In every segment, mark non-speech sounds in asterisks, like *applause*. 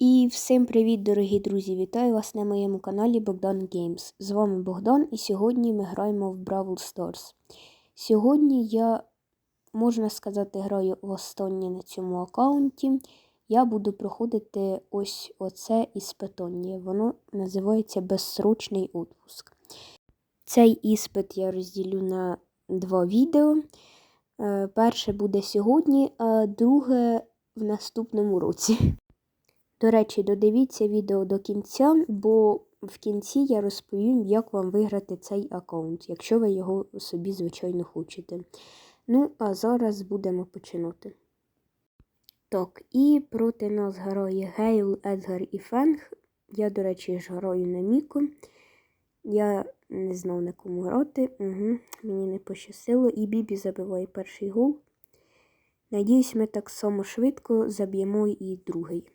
І всім привіт, дорогі друзі! Вітаю вас на моєму каналі Богдан Геймс. З вами Богдан, і сьогодні ми граємо в Бравл Stars. Сьогодні я, можна сказати, граю в останнє на цьому аккаунті. Я буду проходити ось оце іспитання. Воно називається Безсрочний відпуск. Цей іспит я розділю на два відео. Е, Перше буде сьогодні, а друге в наступному році. До речі, додивіться відео до кінця, бо в кінці я розповім, як вам виграти цей аккаунт, якщо ви його собі, звичайно, хочете. Ну, а зараз будемо починати. Так, і проти нас грає Гейл, Едгар і Фенг. Я, до речі, ж граю на Міку. Я не знав на кому грати. Угу, Мені не пощастило. І Бібі забиває перший гол. Надіюсь, ми так само швидко заб'ємо і другий.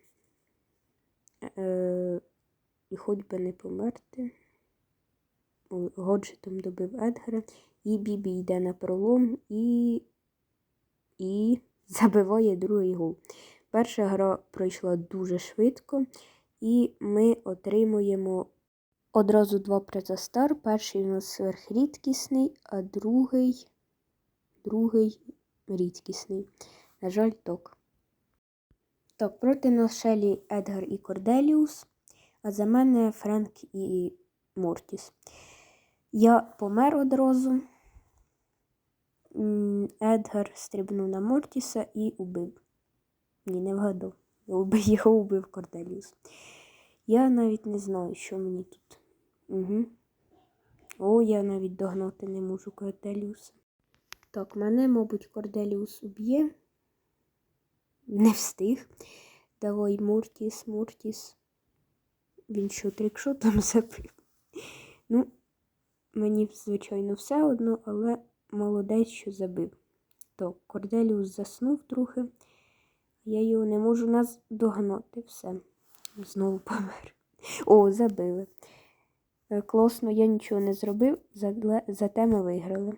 Е, І хоч би не померти. Годжетом добив Едгара. І Бібі йде на пролом і і *laughs* забиває другий гол. Перша гра пройшла дуже швидко, і ми отримуємо одразу два приза стар. Перший у нас сверхрідкісний, а другий другий рідкісний. На жаль, ток. Так, проти нас Шелі, Едгар і Корделіус, а за мене Френк і Мортіс. Я помер одразу. Едгар стрибнув на Мортіса і убив. Ні, не вгадав. *laughs* Його убив Корделіус. Я навіть не знаю, що мені тут. Угу. О, я навіть догнати не можу Корделіуса. Так, мене, мабуть, Корделіус уб'є. Не встиг. Давай Мортіс, Мортіс. Він що трикшотом забив. Ну, мені, звичайно, все одно, але молодець, що забив. Так, Корделіус заснув трохи. Я його не можу нас догнати. Все. Знову помер. О, забили. Е, класно, я нічого не зробив, зате ми виграли.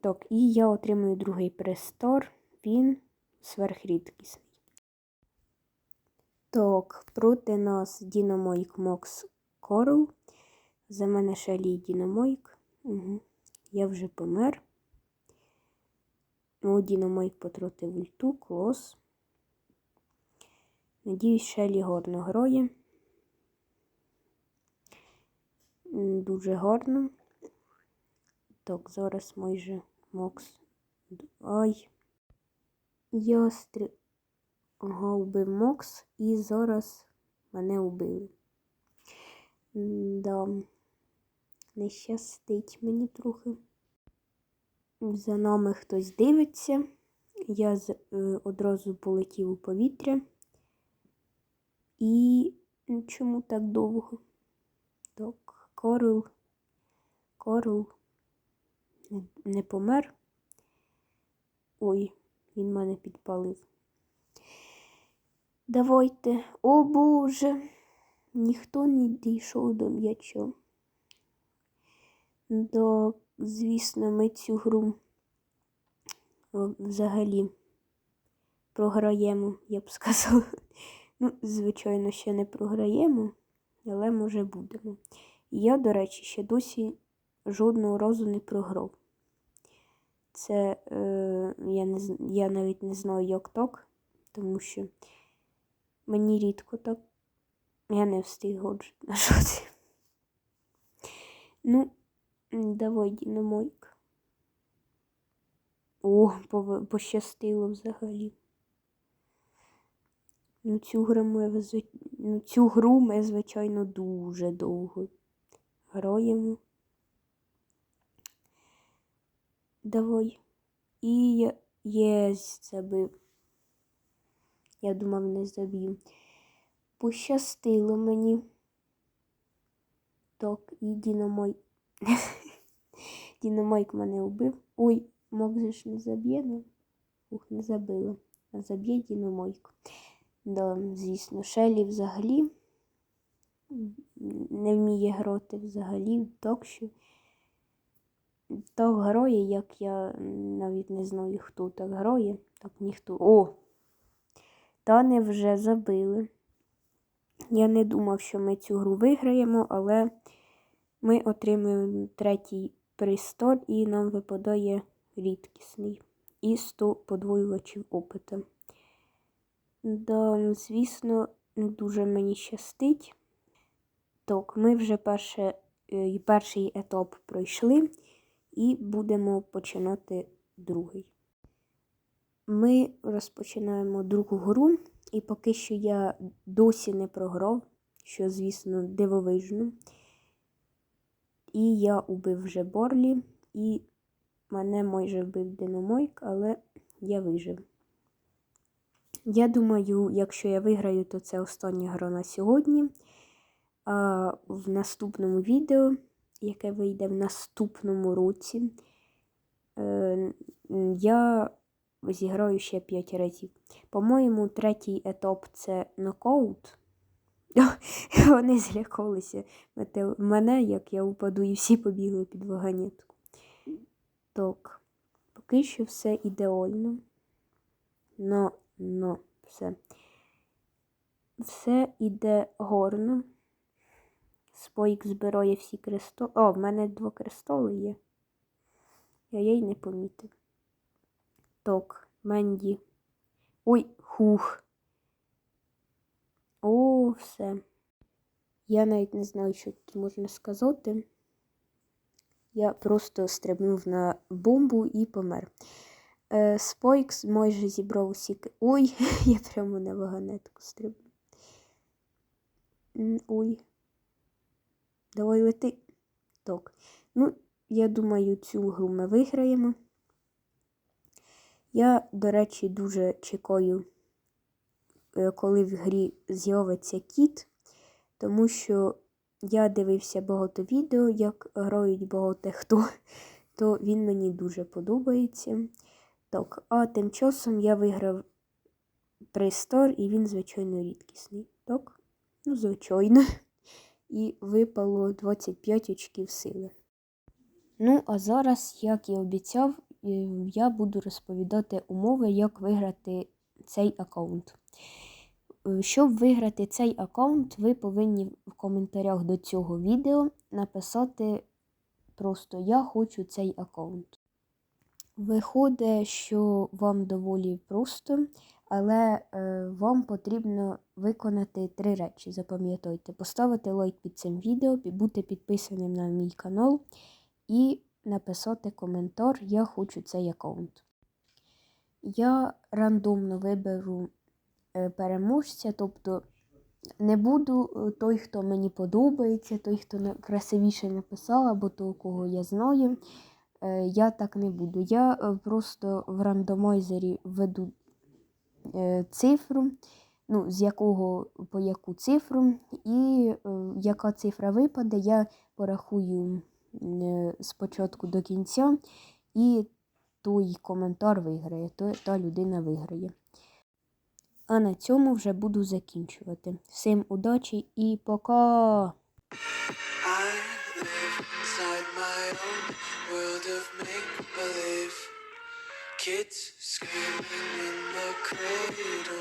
Так, і я отримую другий престор. Він сверхрідкісний. Так, проти нас Дінамойк Мокс Корл. За мене шалі Дінамойк. Угу. Я вже помер. О, Дінамойк потротив ульту, клос. Надіюсь, Шелі гарно грає. Дуже гарно. Так, зараз майже Мокс. Ай. Я стрі... Вбив Мокс і зараз мене вбили. Да, не щастить мені трохи. За нами хтось дивиться. Я з, е, одразу полетів у повітря. І чому так довго? Так, Корл. Корл не помер. Ой, він мене підпалив. Давайте, о Боже, ніхто не дійшов до м'яча. Да, звісно, ми цю гру взагалі програємо, я б сказала. Ну, звичайно, ще не програємо, але може будемо. я, до речі, ще досі жодного разу не програв. Це е, я не, я навіть не знаю, як так, тому що. Мені рідко так. Я не встиг отже нажати. Ну, давай дінамойк. О, пощастило взагалі. Ну, цю гру ми, ну, цю гру ми, звичайно, дуже довго граємо. Давай. І я забив. Я думав, не заб'ю. Пощастило мені. Так, і Дінамойк. *laughs* Дінамойк мене вбив. Ой, мог ж не заб'є, ну. Ух, не забила. А заб'є Дінамойк. Да, звісно, Шелі взагалі не вміє грати взагалі, так що так грає, як я навіть не знаю, хто так грає. Так ніхто. О! Та не вже забили. Я не думав, що ми цю гру виграємо, але ми отримуємо третій пристор і нам випадає рідкісний і 100 подвоювачів опита. Да, звісно, дуже мені щастить. Так, ми вже перше, е, перший етап пройшли і будемо починати другий. Ми розпочинаємо другу гру, і поки що я досі не програв, що, звісно, дивовижно. І я убив вже Борлі, і мене майже вбив Динамойк, але я вижив. Я думаю, якщо я виграю, то це остання гра на сьогодні. А в наступному відео, яке вийде в наступному році, е, я зіграю ще 5 разів. По-моєму, третій етап це нокаут. *laughs* Вони злякалися мене, як я упаду, і всі побігли під вагонетку. Так, поки що все ідеально. Но, но, все. Все іде горно. Спойк збирає всі крестоли. О, в мене два крестоли є. Я їй не помітив. Так, Менді. Ой, хух. О, все. Я навіть не знаю, що тут можна сказати. Я просто стрибнув на бомбу і помер. Е, Спойкс майже зібрав усі. Ой, *laughs* я прямо на вагонетку стрибну. Ой. Давай лети. Так. Ну, я думаю, цю гру ми виграємо. Я, до речі, дуже чекаю, е, коли в грі з'явиться кіт, тому що я дивився багато відео, як грають багато хто, *laughs* то він мені дуже подобається. Так, а тим часом я виграв пристор, і він, звичайно, рідкісний. Так? Ну, звичайно. *laughs* І випало 25 очків сили. Ну, а зараз, як і обіцяв, я буду розповідати умови, як виграти цей аккаунт. Е, Щоб виграти цей аккаунт, ви повинні в коментарях до цього відео написати просто Я хочу цей аккаунт. Виходить, що вам доволі просто, але е, вам потрібно виконати три речі. Запам'ятайте, поставити лайк під цим відео, бути підписаним на мій канал і написати коментар Я хочу цей аккаунт. Я рандомно виберу е, переможця, тобто не буду е, той, хто мені подобається, той, хто красивіше написав, або того, кого я знаю. Е, я так не буду. Я просто в рандомайзері введу е, цифру, ну, з якого по яку цифру, і яка цифра випаде, я порахую спочатку до кінця, і той коментар виграє, то та людина виграє. А на цьому вже буду закінчувати. Всім удачі і пока! Kids screaming in the cradles.